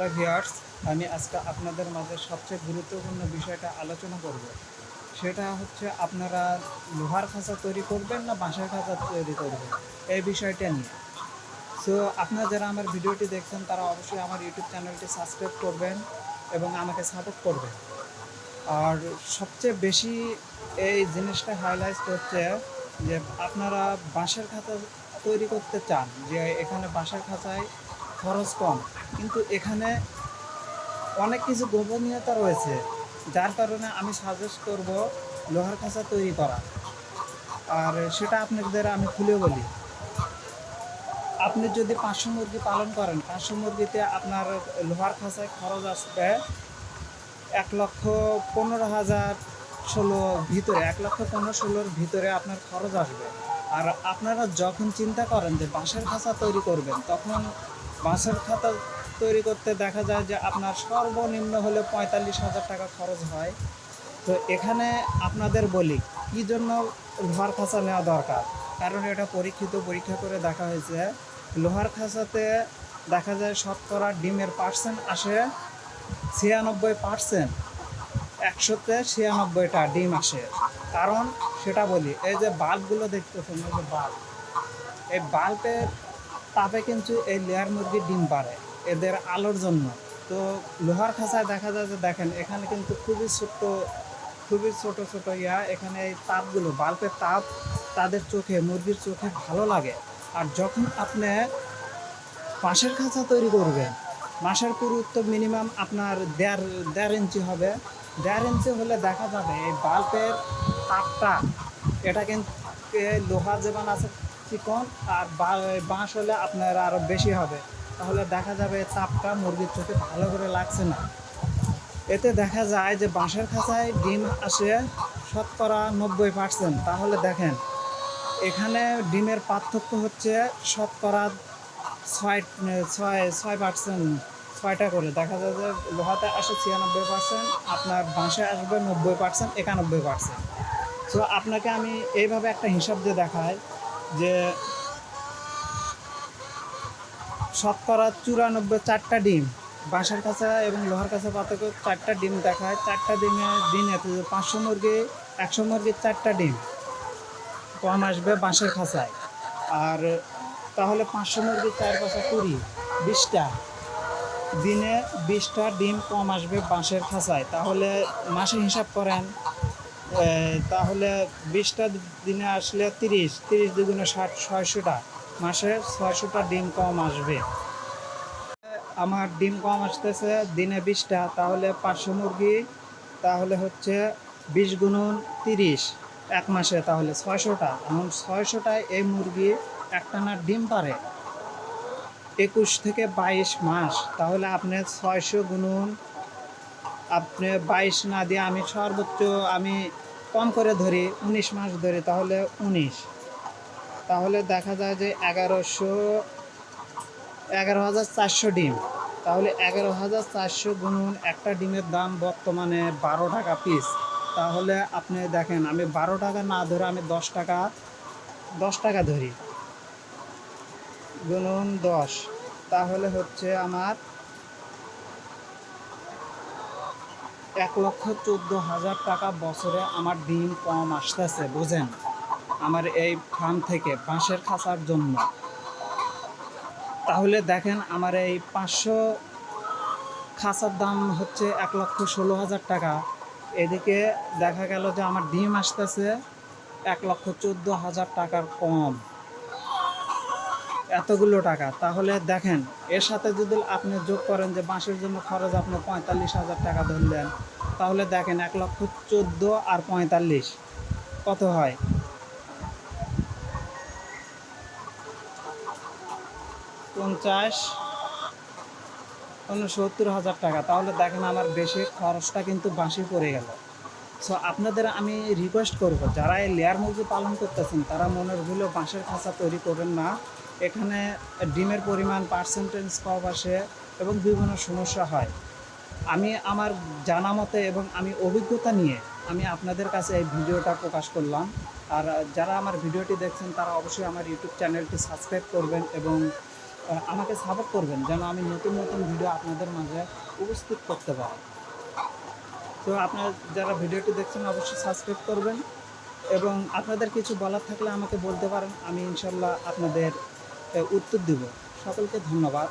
Hello viewers আমি আজকে আপনাদের মাঝে সবচেয়ে গুরুত্বপূর্ণ বিষয়টা আলোচনা করব। সেটা হচ্ছে আপনারা লোহার খাঁচা তৈরি করবেন না বাঁশের খাঁচা তৈরি করবেন? এই বিষয়টা নিয়ে। সো আপনারা যারা আমার ভিডিওটি দেখছেন, তারা অবশ্যই আমার ইউটিউব চ্যানেলটি সাবস্ক্রাইব করবেন এবং আমাকে সাপোর্ট করবেন। আর সবচেয়ে বেশি এই জিনিসটা হাইলাইট করছে যে আপনারা বাঁশের খাঁচা তৈরি করতে চান, যে এখানে বাঁশের খাঁচায় খরচ কম। কিন্তু এখানে অনেক কিছু গোপনীয়তা রয়েছে, যার কারণে আমি সাজেস্ট করব লোহার খাঁচা তৈরি করা। আর সেটা আপনাদের আমি খুলে বলি। আপনি যদি পাঁচশো মুরগি পালন করেন, পাঁচশো মুরগিতে আপনার লোহার খাঁচায় খরচ আসবে এক লক্ষ পনেরো হাজার ষোলো ভিতরে, এক লক্ষ পনেরো ষোলোর ভিতরে আপনার খরচ আসবে। আর আপনারা যখন চিন্তা করেন যে বাঁশের খাঁচা তৈরি করবেন, তখন বাঁশের খাতা তৈরি করতে দেখা যায় যে আপনার সর্বনিম্ন হলে পঁয়তাল্লিশ হাজার টাকা খরচ হয়। তো এখানে আপনাদের বলি, কী জন্য লোহার খাঁচা নেওয়া দরকার? কারণ এটা পরীক্ষিত পরীক্ষা করে দেখা হয়েছে, লোহার খাঁচাতে দেখা যায় শতকরা ডিমের পার্সেন্ট আসে ছিয়ানব্বই পার্সেন্ট একশোতে ছিয়ানব্বইটা ডিম আসে। কারণ সেটা বলি, এই যে বাল্বগুলো দেখতেছেন, এই যে বাল্ব এই বাল্বের তাপে কিন্তু এই লেয়ার মুরগির ডিম পারে এদের আলোর জন্য। তো লোহার খাঁচায় দেখা যায় যে দেখেন, এখানে কিন্তু খুবই ছোট্ট, খুবই ছোট ছোট ইয়া, এখানে এই তাপগুলো, বাল্বের তাপ তাদের চোখে, মুরগির চোখে ভালো লাগে। আর যখন আপনি বাঁশের খাঁচা তৈরি করবেন বাঁশের পুরুত্ব মিনিমাম আপনার দেড় দেড় ইঞ্চি হবে। দেড় ইঞ্চি হলে দেখা যাবে এই বাল্বের তাপটা, এটা কিন্তু এ লোহা যেমন আছে চিকন আর বাঁশ হলে আপনার আরও বেশি হবে। তাহলে দেখা যাবে তাপটা মুরগির চোখে ভালো করে লাগছে না। এতে দেখা যায় যে বাঁশের খাঁচায় ডিম আসে শতকরা নব্বই পার্সেন্ট। তাহলে দেখেন, এখানে ডিমের পার্থক্য হচ্ছে শতকরা ছয় ছয় ছয় পার্সেন্ট, ছয়টা করে। দেখা যায় যে লোহাতে আসে ছিয়ানব্বই পার্সেন্ট, আপনার বাঁশে আসবে নব্বই পার্সেন্ট, একানব্বই পার্সেন্ট। সো আপনাকে আমি এইভাবে একটা হিসাব দিয়ে দেখাই যে শতকরা চুরানব্বই চারটা ডিম বাঁশের কাছে এবং লোহার কাছে পার্থক্য চারটা ডিম দেখায়, চারটা ডিমে দিনে পাঁচশো মুরগি, একশো মুরগির চারটা ডিম। কম আসবে বাঁশের খাঁচায়। আর তাহলে পাঁচশো মুরগির চার পাঁচশো কুড়ি, বিশটা। দিনে বিশটা ডিম কম আসবে বাঁশের খাঁচায়। তাহলে মাসে হিসাব করেন তাহলে বিশটা দিনে আসলে তিরিশ তিরিশ দুগুণে ষাট, ছয়শোটা। মাসে ছয়শোটা ডিম কম আসবে। আমার ডিম কম আসতেছে দিনে বিশটা, তাহলে পাঁচশো মুরগি, তাহলে হচ্ছে বিশ গুণন তিরিশ এক মাসে, তাহলে ছয়শোটা। এখন ছয়শোটায় এই মুরগি একটানা ডিম পারে একুশ থেকে বাইশ মাস, তাহলে আপনি ছয়শো গুণন আপনি বাইশ না দিয়ে আমি সর্বোচ্চ আমি কম করে ধরি উনিশ মাস ধরি, তাহলে উনিশ। তাহলে দেখা যায় যে এগারোশো, এগারো হাজার চারশো ডিম। তাহলে এগারো হাজার চারশো গুণন একটা ডিমের দাম বর্তমানে বারো টাকা পিস তাহলে আপনি দেখেন, আমি বারো টাকা না ধরে আমি দশ টাকা দশ টাকা ধরি। গুণন দশ। তাহলে হচ্ছে আমার এক লক্ষ চোদ্দ হাজার টাকা বছরে আমার ডিম কম আসতেছে, বুঝেন? আমার এই ফার্ম থেকে বাঁশের খাঁচার জন্য। তাহলে দেখেন আমার এই পাঁচশো খাঁচার দাম হচ্ছে এক লক্ষ ষোলো হাজার টাকা। এদিকে দেখা গেল যে আমার ডিম আসতেছে এক লক্ষ চোদ্দ হাজার টাকার কম। এতগুলো টাকা। তাহলে দেখেন, এর সাথে যদি আপনি যোগ করেন যে বাঁশের জন্য খরচ আপনি পঁয়তাল্লিশ হাজার টাকা ধরলেন, তাহলে দেখেন এক লক্ষ চোদ্দ আর পঁয়তাল্লিশ। কত হয়? পঞ্চাশ, উনসত্তর হাজার টাকা। তাহলে দেখেন আমার বেশি খরচটা কিন্তু বাঁশি পড়ে গেল। সো আপনাদের আমি রিকোয়েস্ট করব, যারা এই লেয়ার মুরগি পালন করতেছেন, তারা মনের ভুলেও বাঁশের খাঁচা তৈরি করবেন না। এখানে ডিমের পরিমাণ পার্সেন্টেজ কম আসে এবং বিভিন্ন সমস্যা হয়। আমি আমার জানা মতে এবং আমি অভিজ্ঞতা নিয়ে আমি আপনাদের কাছে এই ভিডিওটা প্রকাশ করলাম। আর যারা আমার ভিডিওটি দেখছেন, তারা অবশ্যই আমার ইউটিউব চ্যানেলটি সাবস্ক্রাইব করবেন এবং আমাকে সাপোর্ট করবেন, যেন আমি নতুন নতুন ভিডিও আপনাদের মাঝে উপস্থিত করতে পারি। তো আপনারা যারা ভিডিওটি দেখছেন অবশ্যই সাবস্ক্রাইব করবেন এবং আপনাদের কিছু বলার থাকলে আমাকে বলতে পারেন, আমি ইনশাল্লাহ আপনাদের উত্তর দেব। সকলকে ধন্যবাদ।